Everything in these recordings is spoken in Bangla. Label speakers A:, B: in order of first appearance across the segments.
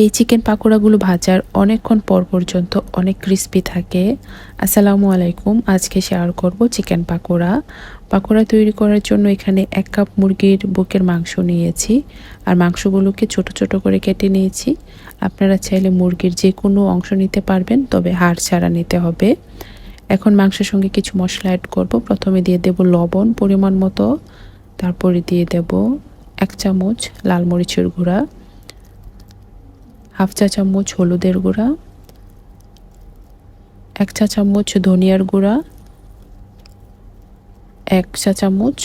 A: এই চিকেন পাকোড়াগুলো ভাজার অনেকক্ষণ পর পর্যন্ত অনেক ক্রিস্পি থাকে। আসসালামু আলাইকুম। আজকে শেয়ার করব চিকেন পাকোড়া। পাকোড়া তৈরি করার জন্য এখানে এক কাপ মুরগির বুকের মাংস নিয়েছি। আর মাংসগুলোকে ছোট ছোট করে কেটে নিয়েছি। আপনারা চাইলে মুরগির যে কোনো অংশ নিতে পারবেন, তবে হাড় ছাড়া নিতে হবে। এখন মাংসের সঙ্গে কিছু মশলা অ্যাড করব। প্রথমে দিয়ে দেব লবণ পরিমাণ মতো। তারপরে দিয়ে দেব এক চামচ লাল মরিচের গুঁড়া। হাফ চা চামচ হলুদের গুঁড়া, এক চা চামচ ধনিয়ার গুঁড়া, এক চা চামচ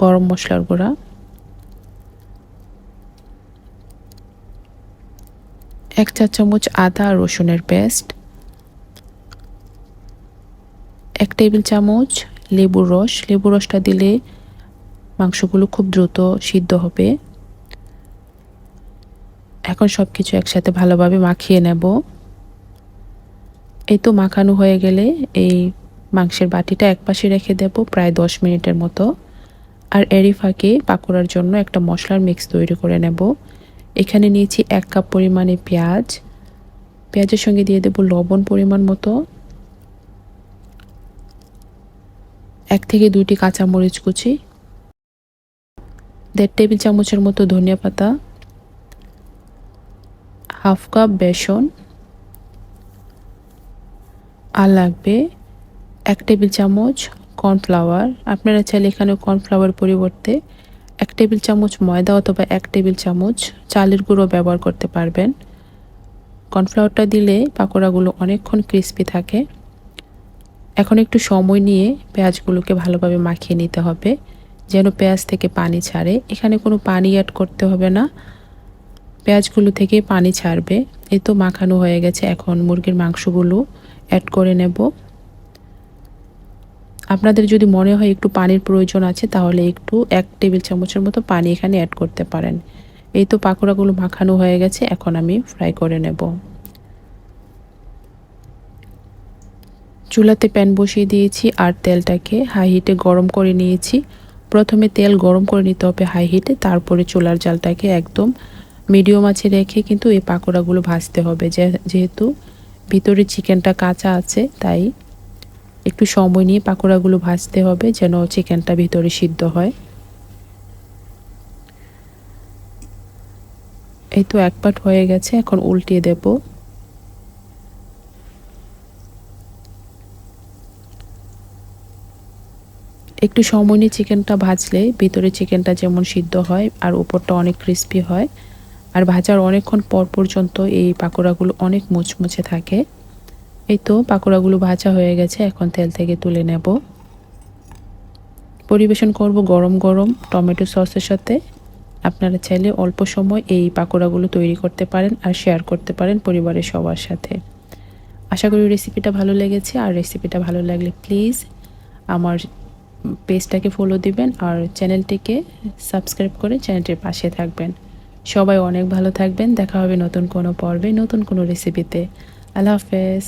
A: গরম মশলার গুঁড়া, এক চা চামচ আদা রসুনের পেস্ট, এক টেবিল চামচ লেবুর রস। লেবুর রসটা দিলে মাংসগুলো খুব দ্রুত সিদ্ধ হবে। এখন সব কিছু একসাথে ভালোভাবে মাখিয়ে নেব। এই তো মাখানো হয়ে গেলে এই মাংসের বাটিটা একপাশে রেখে দেব প্রায় দশ মিনিটের মতো। আর এরই ফাঁকে পাকোড়ার জন্য একটা মশলার মিক্স তৈরি করে নেব। এখানে নিয়েছি এক কাপ পরিমাণে পেঁয়াজ। পেঁয়াজের সঙ্গে দিয়ে দেব লবণ পরিমাণ মতো। এক থেকে দুইটি কাঁচামরিচ কুচি। দেড় টেবিল চামচের মতো ধনিয়া পাতা। হাফ কাপ বেসন। আর লাগবে এক টেবিল চামচ কর্নফ্লাওয়ার। আপনারা চাইলে এখানে কর্নফ্লাওয়ার পরিবর্তে এক টেবিল চামচ ময়দা অথবা এক টেবিল চামচ চালের গুঁড়ো ব্যবহার করতে পারবেন। কর্নফ্লাওয়ারটা দিলে পাকোড়াগুলো অনেকক্ষণ ক্রিস্পি থাকে। এখন একটু সময় নিয়ে পেঁয়াজগুলোকে ভালোভাবে মাখিয়ে নিতে হবে, যেন পেঁয়াজ থেকে পানি ছাড়ে। এখানে কোনো পানি অ্যাড করতে হবে না। পেঁয়াজগুলো থেকে পানি ছাড়বে। এই তো মাখানো হয়ে গেছে। এখন মুরগির মাংসগুলো অ্যাড করে নেব। আপনাদের যদি মনে হয় একটু পানির প্রয়োজন আছে, তাহলে একটু এক টেবিল চামচের মতো পানি এখানে অ্যাড করতে পারেন। এই তো পাকোড়াগুলো মাখানো হয়ে গেছে। এখন আমি ফ্রাই করে নেব। চুলাতে প্যান বসিয়ে দিয়েছি আর তেলটাকে হাই হিটে গরম করে নিয়েছি। প্রথমে তেল গরম করে নিতে হবে হাই হিটে তারপরে চুলার জালটাকে একদম মিডিয়াম আছে রেখে কিন্তু এই পাকোড়াগুলো ভাজতে হবে। যেহেতু ভিতরে চিকেনটা কাঁচা আছে, তাই একটু সময় নিয়ে পাকোড়াগুলো ভাজতে হবে যেন চিকেনটা ভিতরে সিদ্ধ হয়। এই তো এক পাট হয়ে গেছে, এখন উল্টিয়ে দেব। একটু সময় নিয়ে চিকেনটা ভাজলে ভিতরে চিকেনটা যেমন সিদ্ধ হয় আর উপরটা অনেক ক্রিস্পি হয় আর ভাজার অনেকক্ষণ পর পর্যন্ত এই পাকোড়াগুলো অনেক মুচমুচে থাকে। এই তো পাকোড়াগুলো ভাজা হয়ে গেছে, এখন তেল থেকে তুলে নেব। পরিবেশন করব গরম গরম টমেটো সসের সাথে। আপনারা চাইলে অল্প সময় এই পাকোড়াগুলো তৈরি করতে পারেন আর শেয়ার করতে পারেন পরিবারের সবার সাথে। আশা করি রেসিপিটা ভালো লেগেছে, আর রেসিপিটা ভালো লাগলে প্লিজ আমার পেজটাকে ফলো দিবেন আর চ্যানেলটিকে সাবস্ক্রাইব করে চ্যানেলটির পাশে থাকবেন। সবাই অনেক ভালো থাকবেন। দেখা হবে নতুন কোনো পর্বে নতুন কোনো রেসিপিতে আল্লাহ হাফেজ।